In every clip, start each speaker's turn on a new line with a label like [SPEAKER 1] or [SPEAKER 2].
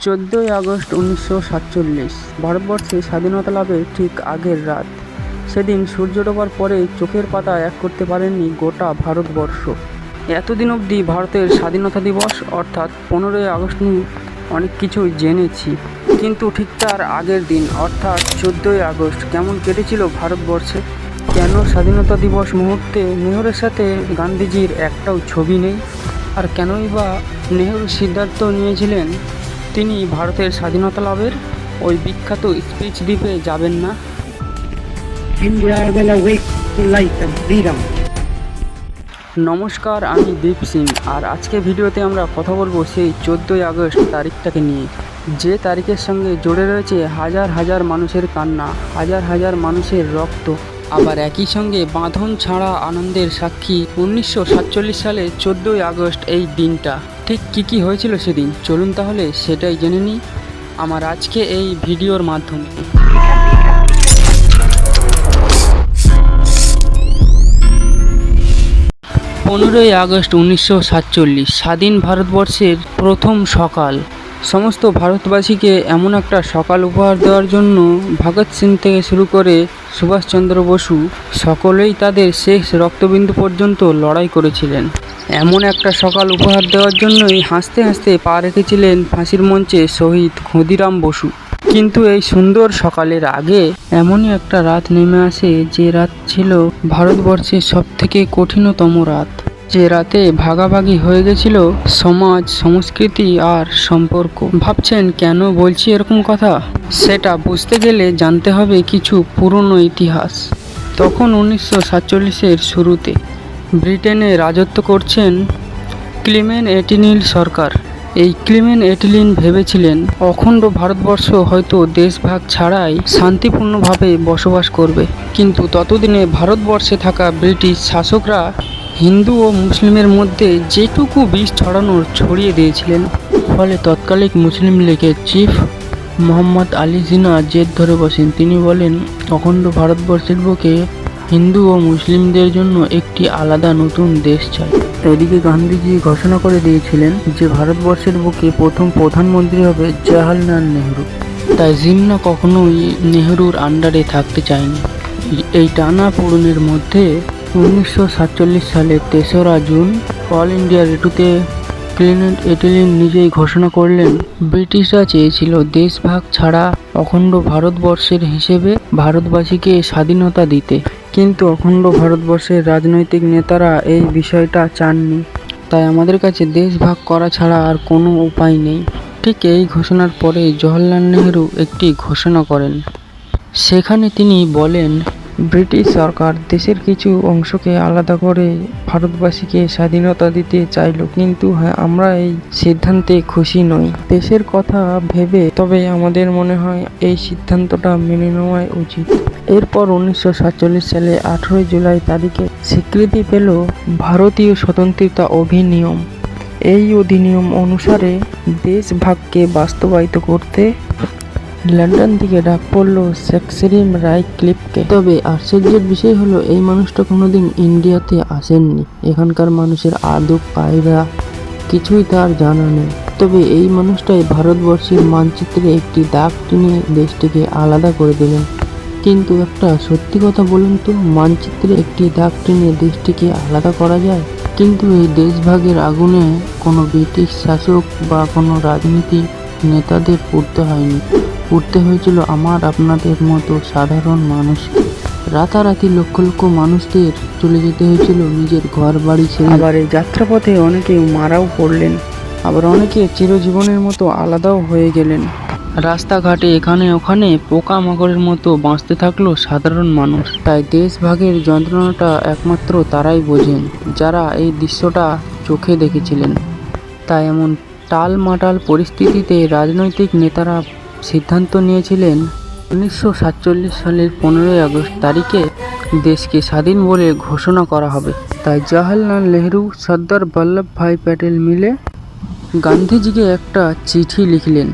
[SPEAKER 1] চোদ্দোই আগস্ট উনিশশো সাতচল্লিশ। ভারতবর্ষে স্বাধীনতা লাভের ঠিক আগের রাত। সেদিন সূর্য ডোবার পরে চোখের পাতা এক করতে পারেননি গোটা ভারতবর্ষ। এতদিন অবধি ভারতের স্বাধীনতা দিবস, অর্থাৎ পনেরোই আগস্ট নিয়ে অনেক কিছু জেনেছি। কিন্তু ঠিক তার আগের দিন, অর্থাৎ চোদ্দোই আগস্ট, কেমন কেটেছিল ভারতবর্ষে? কেন স্বাধীনতা দিবস মুহূর্তে নেহরের সাথে গান্ধীজির একটাও ছবি নেই? আর কেনই বা নেহরু সিদ্ধান্ত নিয়েছিলেন তিনি ভারতের স্বাধীনতা লাভের ওই বিখ্যাত স্পিচ দ্বীপে যাবেন না. নমস্কার আমি দীপ সিং। আর আজকে ভিডিওতে আমরা কথা বলব সেই চোদ্দোই আগস্ট তারিখটাকে নিয়ে। যে তারিখের সঙ্গে জড়ে রয়েছে হাজার হাজার মানুষের কান্না হাজার হাজার মানুষের রক্ত। আবার একই সঙ্গে বাঁধন ছাড়া আনন্দের সাক্ষী উনিশশো সাতচল্লিশ সালে চোদ্দোই আগস্ট এই দিনটা। ঠিক কী কী হয়েছিল সেদিন? চলুন তাহলে সেটাই জেনে নিই আমার আজকে এই ভিডিওর মাধ্যমে। পনেরোই আগস্ট উনিশশো সাতচল্লিশ, স্বাধীন ভারতবর্ষের প্রথম সকাল। সমস্ত ভারতবাসীকে এমন একটা সকাল উপহার দেওয়ার জন্য ভগৎ সিং থেকে শুরু করে সুভাষচন্দ্র বসু সকলেই তাদের শেষ রক্তবিন্দু পর্যন্ত লড়াই করেছিলেন। এমন একটা সকাল উপহার দেওয়ার জন্যই হাসতে হাসতে পা রেখেছিলেন ফাঁসির মঞ্চে শহীদ ক্ষুদিরাম বসু। কিন্তু এই সুন্দর সকালের আগে এমনই একটা রাত নেমে আসে যে রাত ছিল ভারতবর্ষের সব থেকে কঠিনতম রাত। যে রাতে ভাগাভাগি হয়ে গেছিল সমাজ, সংস্কৃতি আর সম্পর্ক। ভাবছেন কেন বলছি এরকম কথা? সেটা বুঝতে গেলে জানতে হবে কিছু পুরনো ইতিহাস। তখন উনিশশো সাতচল্লিশের শুরুতে ব্রিটেনে রাজত্ব করছেন ক্লিমেন এটিনিল সরকার। এই ক্লিমেন এটিলিন ভেবেছিলেন, অখণ্ড ভারতবর্ষ হয়তো দেশভাগ ছাড়াই শান্তিপূর্ণভাবে বসবাস করবে। কিন্তু ততদিনে ভারতবর্ষে থাকা ব্রিটিশ শাসকরা হিন্দু ও মুসলিমের মধ্যে যেটুকু বিষ ছড়ানোর ছড়িয়ে দিয়েছিলেন, ফলে তৎকালিক মুসলিম লীগের চিফ মোহাম্মদ আলী জিনা জেদ ধরে বসেন। তিনি বলেন, অখণ্ড ভারতবর্ষের বুকে হিন্দু ও মুসলিমদের জন্য একটি আলাদা নতুন দেশ চাই। এদিকে গান্ধীজি ঘোষণা করে দিয়েছিলেন যে ভারতবর্ষের বুকে প্রথম প্রধানমন্ত্রী হবে জওয়াহরলাল নেহরু। তাই জিন্না কখনোই নেহরুর আন্ডারে থাকতে চায়নি। এই টানা পূরণের মধ্যে উনিশশো সাতচল্লিশ সালে তেসরা জুন অল ইন্ডিয়া রেটুতে ক্লিনেট এটিলিন নিজেই ঘোষণা করলেন ব্রিটিশরা চেয়েছিল দেশভাগ ছাড়া অখণ্ড ভারতবর্ষের হিসেবে ভারতবাসীকে স্বাধীনতা দিতে। কিন্তু অখণ্ড ভারতবর্ষের রাজনৈতিক নেতারা এই বিষয়টা চাননি। তাই আমাদের কাছে দেশ ভাগ করা ছাড়া আর কোনো উপায় নেই। ঠিক এই ঘোষণার পরে জওহরলাল নেহরু একটি ঘোষণা করেন। সেখানে তিনি বলেন, ব্রিটিশ সরকার দেশের কিছু অংশকে আলাদা করে ভারতবাসীকে স্বাধীনতা দিতে চাইলো। কিন্তু হ্যাঁ আমরা এই সিদ্ধান্তে খুশি নই। দেশের কথা ভেবে তবে আমাদের মনে হয় এই সিদ্ধান্তটা মেনে নেওয়াই উচিত। এরপর উনিশশো সাতচল্লিশ সালে আঠেরোই জুলাই তারিখে স্বীকৃতি পেল ভারতীয় স্বতন্ত্রতা অধিনিয়ম। এই অধিনিয়ম অনুসারে দেশ ভাগকে বাস্তবায়িত করতে লন্ডন থেকে ডাক পড়ল শেক্সরিম রাই ক্লিপকে। তবে আশ্চর্যের বিষয় হলো, এই মানুষটা কোনোদিন ইন্ডিয়াতে আসেননি। এখানকার মানুষের আদব কায়দা কিছুই তার জানা নেই। তবে এই মানুষটাই ভারতবর্ষের মানচিত্রে একটি দাগ টেনে দেশটিকে আলাদা করে দিলেন। কিন্তু একটা সত্যি কথা বলুন তো, মানচিত্রে একটি দাগ টেনে দেশটিকে আলাদা করা যায়? কিন্তু এই দেশভাগের আগুনে কোনো ব্রিটিশ শাসক বা কোনো রাজনীতি নেতাদের পড়তে হয়নি। পড়তে হয়েছিল আমার, আপনাদের মতো সাধারণ মানুষকে রাতারাতি লক্ষ লক্ষ মানুষদের চলে যেতে হয়েছিল নিজের ঘর বাড়ি ছেড়ে। আবার এই যাত্রাপথে অনেকে মারাও পড়লেন। আবার অনেকে চিরজীবনের মতো আলাদাও হয়ে গেলেন। রাস্তাঘাটে এখানে ওখানে পোকামাকড়ের মতো বাঁচতে থাকল সাধারণ মানুষ। তাই দেশভাগের যন্ত্রণাটা একমাত্র তারাই বোঝেন, যারা এই দৃশ্যটা চোখে দেখেছিলেন। তাই এমন টালমাটাল পরিস্থিতিতে রাজনৈতিক নেতারা সিদ্ধান্ত নিয়েছিলেন, উনিশশো সাতচল্লিশ সালের পনেরোই আগস্ট তারিখে দেশকে স্বাধীন বলে ঘোষণা করা হবে। তাই জওয়াহরলাল নেহরু, সর্দার বল্লভভাই প্যাটেল মিলে গান্ধীজিকে একটা চিঠি লিখলেন।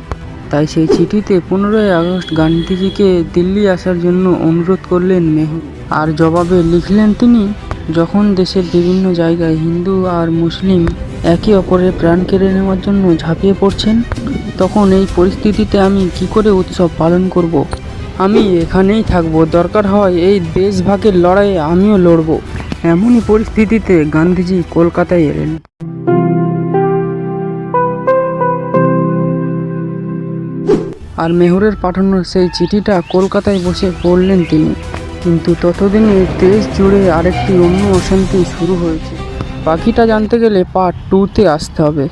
[SPEAKER 1] তাই সেই চিঠিতে পনেরোই আগস্ট গান্ধীজিকে দিল্লি আসার জন্য অনুরোধ করলেন নেহরু। আর জবাবে লিখলেন তিনি, যখন দেশের বিভিন্ন জায়গায় হিন্দু আর মুসলিম একে অপরের প্রাণ কেড়ে নেওয়ার জন্য ঝাঁপিয়ে পড়ছেন, তখন এই পরিস্থিতিতে আমি কি করে উৎসব পালন করব। আমি এখানেই থাকব, দরকার হয় এই দেশভাগের লড়াইয়ে আমিও লড়ব। এমনই পরিস্থিতিতে গান্ধীজি কলকাতায় এলেন। আর মেহরের পাঠানো সেই চিঠিটা কলকাতায় বসে পড়লেন তিনি। কিন্তু ততদিনে দেশ জুড়ে আরেকটি অন্য অশান্তি শুরু হয়েছে। বাকিটা জানতে গেলে পার্ট টুতে আসতে হবে।